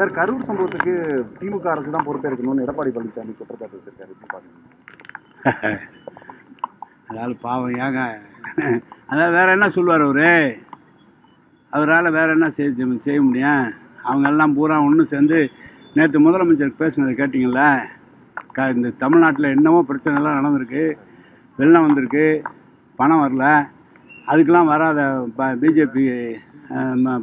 Sir Karur சம்பவத்துக்கு திமுக அரசு தான் பொறுப்பேற்கணும்னு எடப்பாடி பழனிசாமி குற்றச்சாட்டு வச்சிருக்காரு. எப்படி பாருங்க. அதாவது பாவம் ஏங்க? அதாவது வேற என்ன சொல்லுவார் அவரு? அவரால் வேற என்ன செய்ய செய்ய முடியும்? அவங்க எல்லாம் பூரா ஒன்று சேர்ந்து நேற்று முதலமைச்சர் பேசுனதை கேட்டிங்கள க இந்த தமிழ்நாட்டில் என்னவோ பிரச்சனைலாம் நடந்திருக்கு. வெள்ளம் வந்திருக்கு. பணம் வரல. அதுக்கெல்லாம் வராத ப பிஜேபி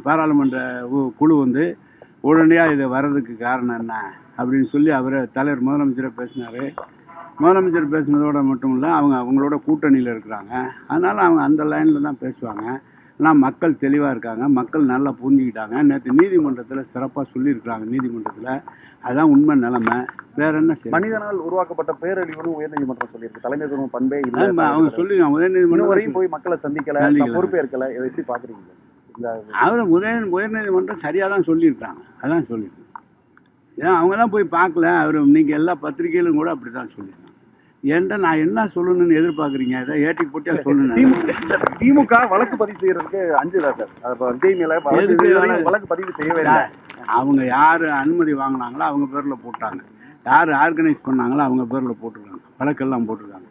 பாராளுமன்ற உ- குழு வந்து உடனடியாக இது வர்றதுக்கு காரணம் என்ன அப்படின்னு சொல்லி அவர் தலைவர் முதலமைச்சரை பேசினார். முதலமைச்சர் பேசுனதோட மட்டும் இல்லை அவங்க அவங்களோட கூட்டணியில் இருக்கிறாங்க. அதனால் அவங்க அந்த லைனில் தான் பேசுவாங்க. ஆனால் மக்கள் தெளிவாக இருக்காங்க. மக்கள் நல்லா புரிஞ்சுக்கிட்டாங்க. நேற்று நீதிமன்றத்தில் சிறப்பாக சொல்லியிருக்கிறாங்க நீதிமன்றத்தில். அதுதான் உண்மை நிலைமை. வேற என்ன செய்ய மனிதனால் உருவாக்கப்பட்ட பேரழிவுன்னு உயர்நீதிமன்றம் சொல்லியிருக்கு. தலைமை துணை பண்பே இல்லை. அவங்க இன்னும் உதயநீதிமன்றம் வரையும் போய் மக்களை சந்திக்கல. பொறுப்பேற்கல. இதை எப்படி பாக்குறீங்க இந்த அவர் உதய உயர்நீதிமன்றம் சரியாக தான் சொல்லியிருக்காங்க. அதான் சொல்லியிருக்காங்க. ஏன் அவங்க தான் போய் பார்க்கல. அவர் இன்னைக்கு எல்லா பத்திரிகையிலும் கூட அப்படி தான் சொல்லியிருக்காங்க. என்கிட்ட நான் என்ன சொல்லணும்னு எதிர்பார்க்குறீங்க? இதை ஏட்டிக்கு போட்டியா சொல்லணும் திமுக வழக்கு பதிவு செய்யறதுக்கு அஞ்சுதா சார்? விஜய் மேல வழக்கு பதிவு செய்யவே இல்லை. அவங்க யார் அனுமதி வாங்கினாங்களோ அவங்க பேரில் போட்டாங்க. யார் ஆர்கனைஸ் பண்ணாங்களோ அவங்க பேரில் போட்டிருக்காங்க. வழக்கெல்லாம் போட்டிருக்காங்க.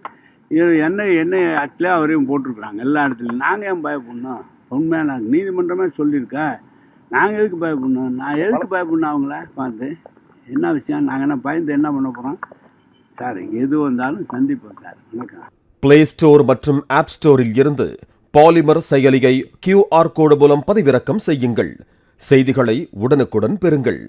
இது என்ன என்ன ஆக்டில் அவரையும் போட்டிருக்கிறாங்க எல்லா இடத்துலையும். நாங்கள் ஏன் பயப்படணும்? உண்மையாக நாங்கள் நீதிமன்றமே சொல்லியிருக்கா நாங்கள் எதுக்கு பயப்படணும்? நான் எதுக்கு பயப்படணும் அவங்கள? பார்த்து. என்ன விஷயம்? நாங்கள் என்ன பயந்து என்ன பண்ண போகிறோம் சார் எது வந்தாலும் சந்திப்போம் சார். வணக்கம். பிளே ஸ்டோர் மற்றும் ஆப் ஸ்டோரில் இருந்து பாலிமர் செயலியை கியூஆர் கோடு மூலம் பதிவிறக்கம் செய்யுங்கள். செய்திகளை உடனுக்குடன் பெறுங்கள்.